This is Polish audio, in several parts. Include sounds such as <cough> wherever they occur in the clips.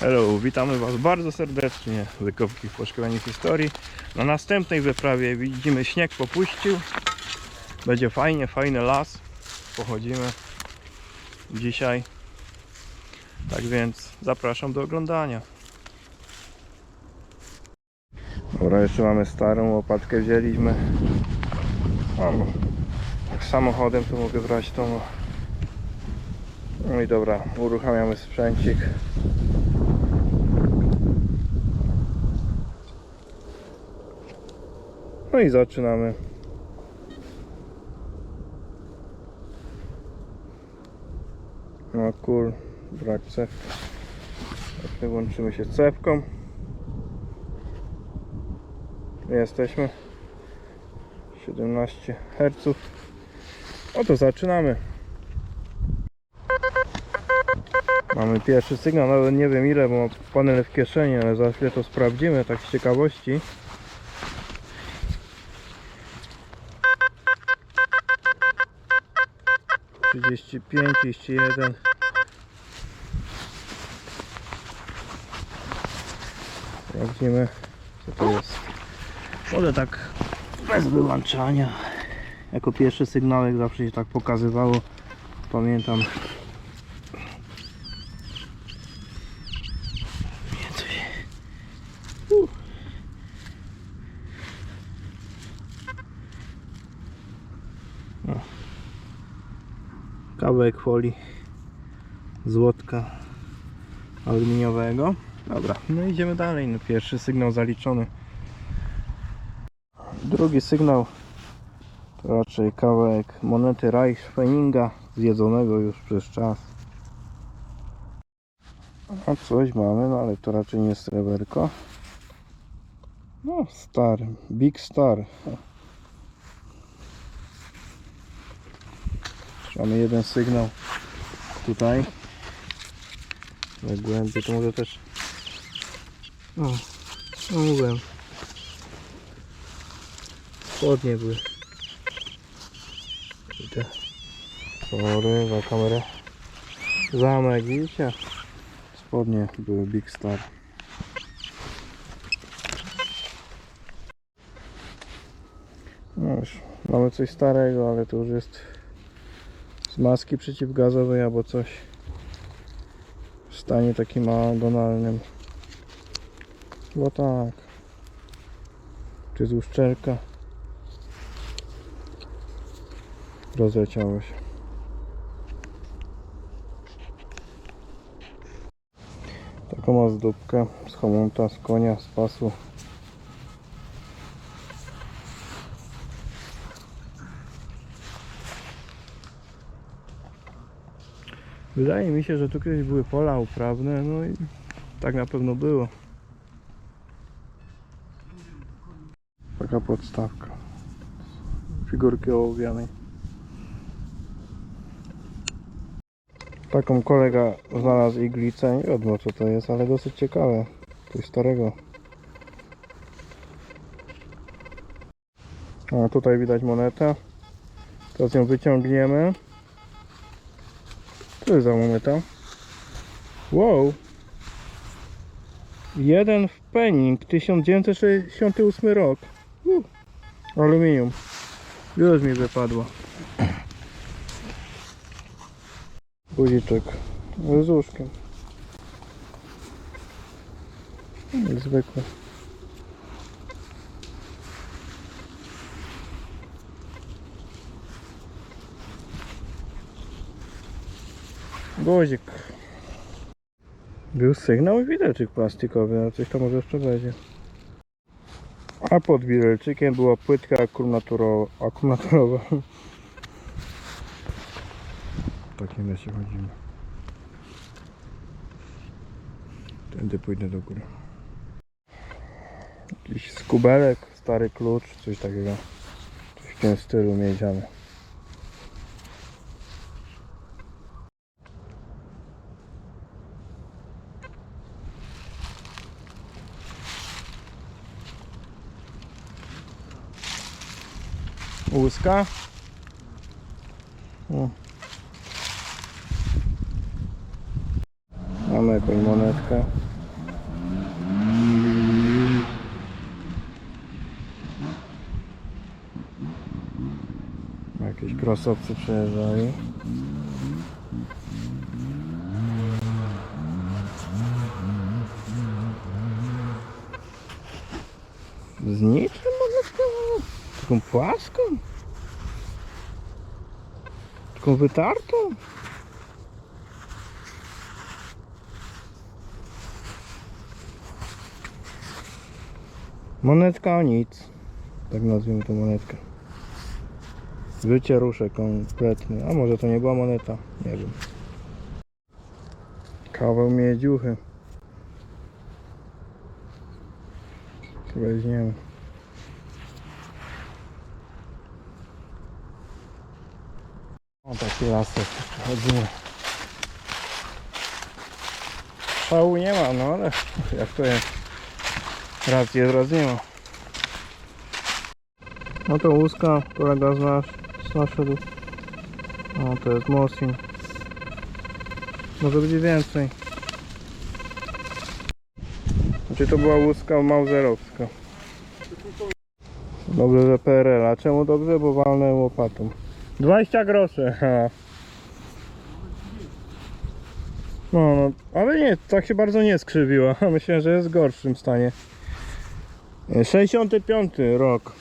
Hello, witamy Was bardzo serdecznie z Wykopki w poszukiwaniu historii. Na następnej wyprawie widzimy śnieg popuścił. Będzie fajnie, fajny las. Pochodzimy dzisiaj. Tak więc zapraszam do oglądania. Dobra, jeszcze mamy starą łopatkę wzięliśmy. Mam tak samochodem to mogę brać tą. No i dobra, uruchamiamy sprzęcik. No i zaczynamy. No kur, brak cewki. Wyłączymy się cewką. Jesteśmy. 17 Hz. Oto zaczynamy. Mamy pierwszy sygnał, nawet nie wiem ile, bo mam panel w kieszeni, ale za chwilę to sprawdzimy, tak z ciekawości. Trzydzieści pięć, trzydzieści jeden. Sprawdzimy co to jest. Może tak bez wyłączania. Jako pierwszy sygnałek zawsze się tak pokazywało. Pamiętam. Więcej. Uh. Kawałek folii złotka aluminiowego. Dobra, no idziemy dalej. No pierwszy sygnał zaliczony. Drugi sygnał to raczej kawałek monety Reichsfeininga zjedzonego już przez czas. A coś mamy, no ale to raczej nie sreberko. No, star, Big Star. Mamy jeden sygnał tutaj. Na głębiej to może też. O, no mówiłem. Spodnie były. Idę. Sorry za kamerę. Zamek, widzicie? Spodnie były Big Star. No już mamy coś starego, ale to już jest z maski przeciwgazowej albo coś w stanie takim agonalnym. Bo tak. Czy z uszczelka. Rozleciało się. Taką ozdóbkę z homunta, z konia, z pasu. Wydaje mi się, że tu kiedyś były pola uprawne, no i tak na pewno było. Taka podstawka. Figurki ołowianej. Taką kolega znalazł iglicę, nie wiadomo co to jest, ale dosyć ciekawe. Coś starego. A tutaj widać monetę. Teraz ją wyciągniemy. Co jest za moneta? Wow! Jeden w penning, 1968 rok. Uh, aluminium. Już mi wypadło. Guziczek z łóżkiem. Jak Guzik. Był sygnał i widelczyk plastikowy, a coś to może jeszcze będzie. A pod widelczykiem była płytka akumulatorowa. W takim lesie chodzimy. Tędy pójdę do góry. Jakiś skubelek, stary klucz, coś takiego. Coś w tym stylu miedziany. łuska. O. Mamy jakąś monetkę. Jakieś krosowcy przejeżdżają. Z niczym? Taką płaską? Taką wytartą? Monetka o nic. Tak nazwijmy to monetkę. Wycieruszek kompletny. A może to nie była moneta? Nie wiem. Kawał miedziuchy. Weźmiemy. O taki lasek przechodzimy. Szału nie ma, no ale jak to jest? Rację raz nie ma. No to łuska, kolega z nas zaszedł. O, to jest Mosin. Może będzie więcej. Znaczy to była łuska mauserowska. Dobrze, że PRL. A czemu dobrze? Bo walnę łopatą. 20 groszy. <laughs> No, no, ale nie, tak się bardzo nie skrzywiła. <laughs> Myślę, że jest w gorszym stanie. 65 rok.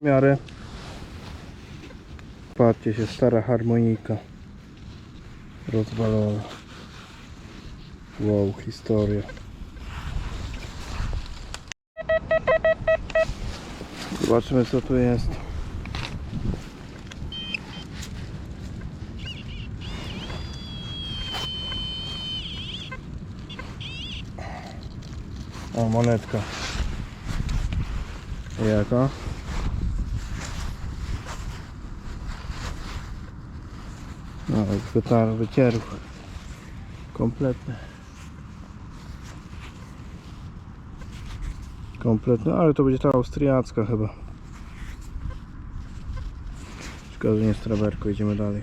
W miarę. Patrzcie się, stara harmonika. Rozwalona. Wow, historia. Zobaczymy co tu jest. O, monetka. Jaka? No, wytar, wycierł. Kompletny. Kompletny, ale to będzie ta austriacka chyba. Szkoda, że nie straberko, idziemy dalej.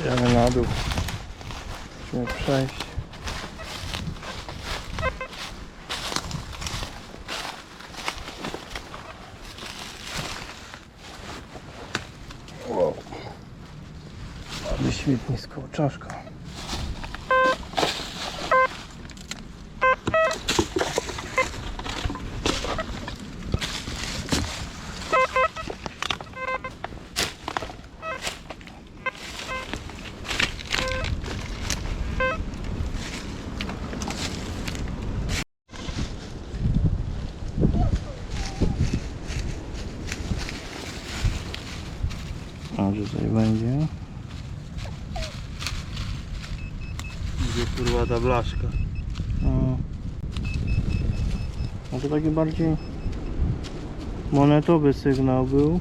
Idziemy na dół. Musimy przejść. Wow. Świetnisko, czaszka. A, że tutaj będzie. Gdzie kurwa ta blaszka? No. To taki bardziej monetowy sygnał był.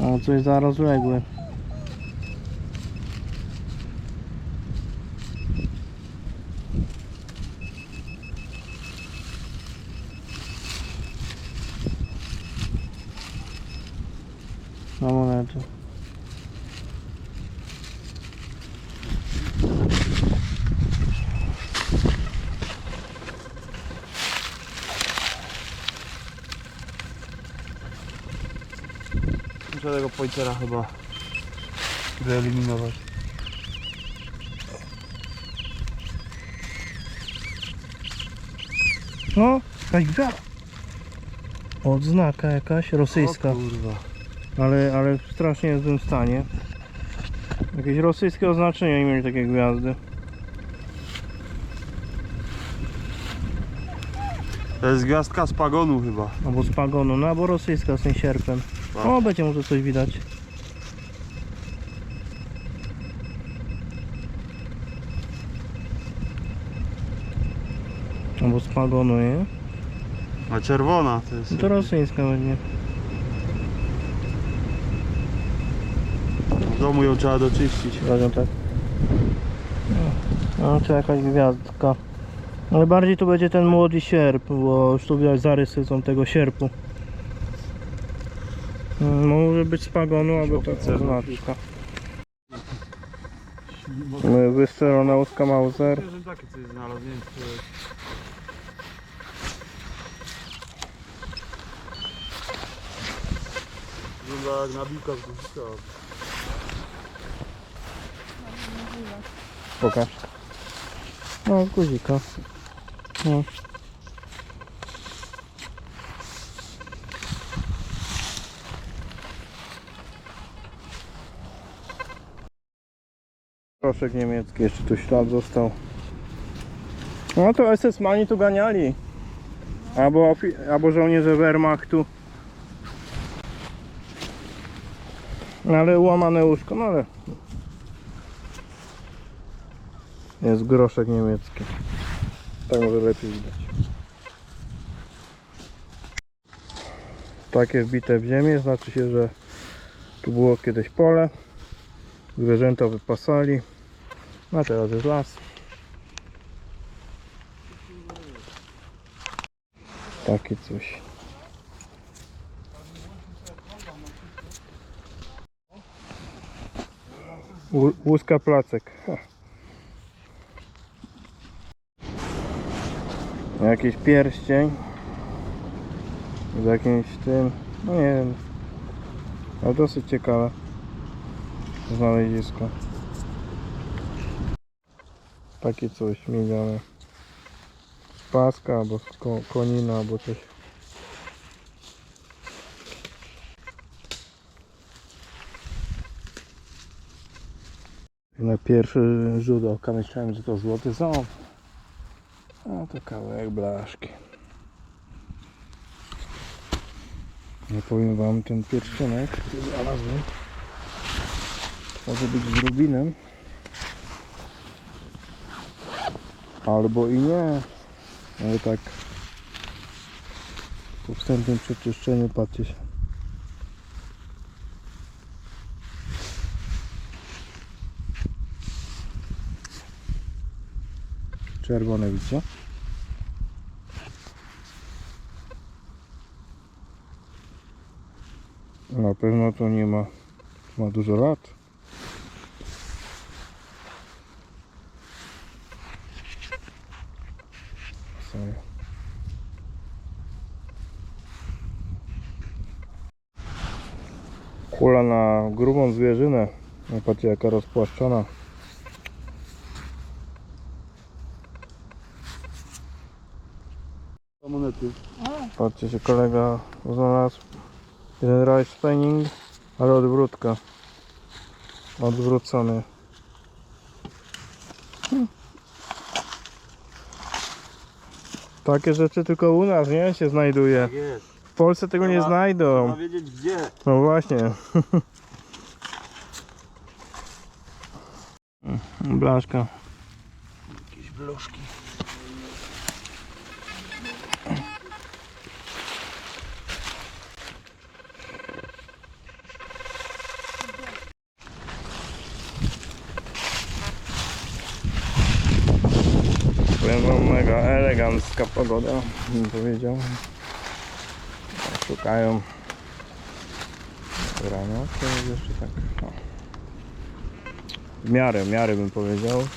O, coś za rozległy. Na monety. Pointera chyba wyeliminować. No, jakaś gwiazda. Odznaka jakaś rosyjska, O kurwa. ale, ale w strasznie złym stanie. Jakieś rosyjskie oznaczenia nie mieli takie gwiazdy. To jest gwiazdka z pagonu chyba. Albo z pagonu, no albo rosyjska z tym sierpem. O, będzie może coś widać. Albo z pagonu, nie? A czerwona to jest. No to rosyjska będzie. W domu ją trzeba doczyścić. Robią tak. No, no to jakaś gwiazdka. Ale bardziej tu będzie ten młody sierp, bo już tu widać zarysy są tego sierpu. Mm, Może być z pagonu albo oznaczka. My Wystrzelona łódka Mauser. Że takie coś znalazł, nie wiem czy. Wygląda jak nabiłka z guzika. Pokaż. No, z guzika. No. Proszek niemiecki, jeszcze tu ślad został. No to SS-mani tu ganiali. Albo, albo żołnierze Wehrmachtu. No ale łamane łóżko, no ale jest groszek niemiecki. Tak może lepiej widać. Takie wbite w ziemię, znaczy się, że tu było kiedyś pole. Zwierzęta wypasali. No teraz jest las. Takie coś. Łu- Łuska placek. Jakiś pierścień z jakimś tym, no nie wiem, ale dosyć ciekawe znalezisko. Takie coś miedziane. Z paska albo z ko konina albo coś. Na pierwszy rzut oka myślałem, że to złoty ząb. A to kawałek blaszki. Nie powiem wam ten pierścionek, który znalazłem. Może być z rubinem. Albo i nie. Ale tak po wstępnym przeczyszczeniu patrzcie się. Czerwone widzicie? Na pewno to nie ma, ma dużo lat. Na grubą zwierzynę. No Patrzcie jaka rozpłaszczona. Monety. Patrzcie się kolega znalazł jeden rice spinning, ale odwrótka. Odwrócony. Hmm. Takie rzeczy tylko u nas, nie? Się znajduje. Tak jest. W Polsce tego nie znajdą. Trzeba wiedzieć gdzie. No właśnie. <laughs> Blaszka. Jakieś bloszki. Powiem wam mega elegancka pogoda, bym powiedział. Szukają rano, to jest jeszcze tak. O. W miarę, w miarę bym powiedział.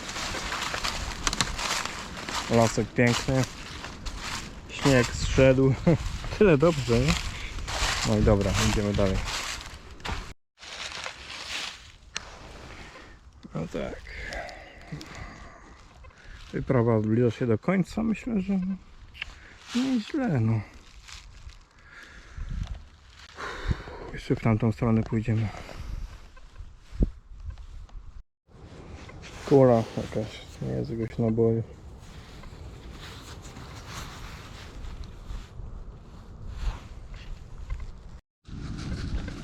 Lasek piękny. Śnieg zszedł. <laughs> Tyle dobrze, nie? No i dobra, idziemy dalej. No tak. Wyprawa zbliża się do końca. Myślę, że nieźle, no. Jeszcze w tamtą stronę pójdziemy. Kula jakaś, nie jest jakiegoś naboju.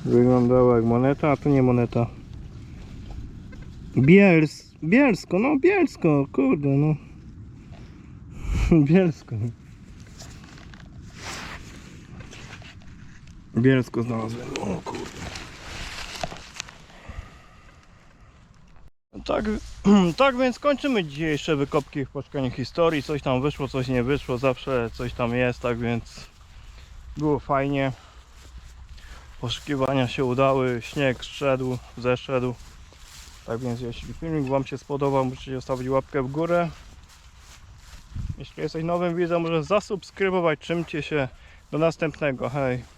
Wyglądała jak moneta, a to nie moneta. Biels, Bielsko, no Bielsko, kurde, no. <laughs> Bielsko. Bielsko znalazłem, o kurde. Tak, <clears throat> tak więc kończymy dzisiejsze wykopki w poszukaniu historii. Coś tam wyszło, coś nie wyszło, zawsze coś tam jest, tak więc było fajnie. Poszukiwania się udały, śnieg zszedł, zeszedł. Tak więc jeśli filmik Wam się spodobał, musicie zostawić łapkę w górę. Jeśli jesteś nowym widzem, może zasubskrybować, czymcie się. Do następnego, hej.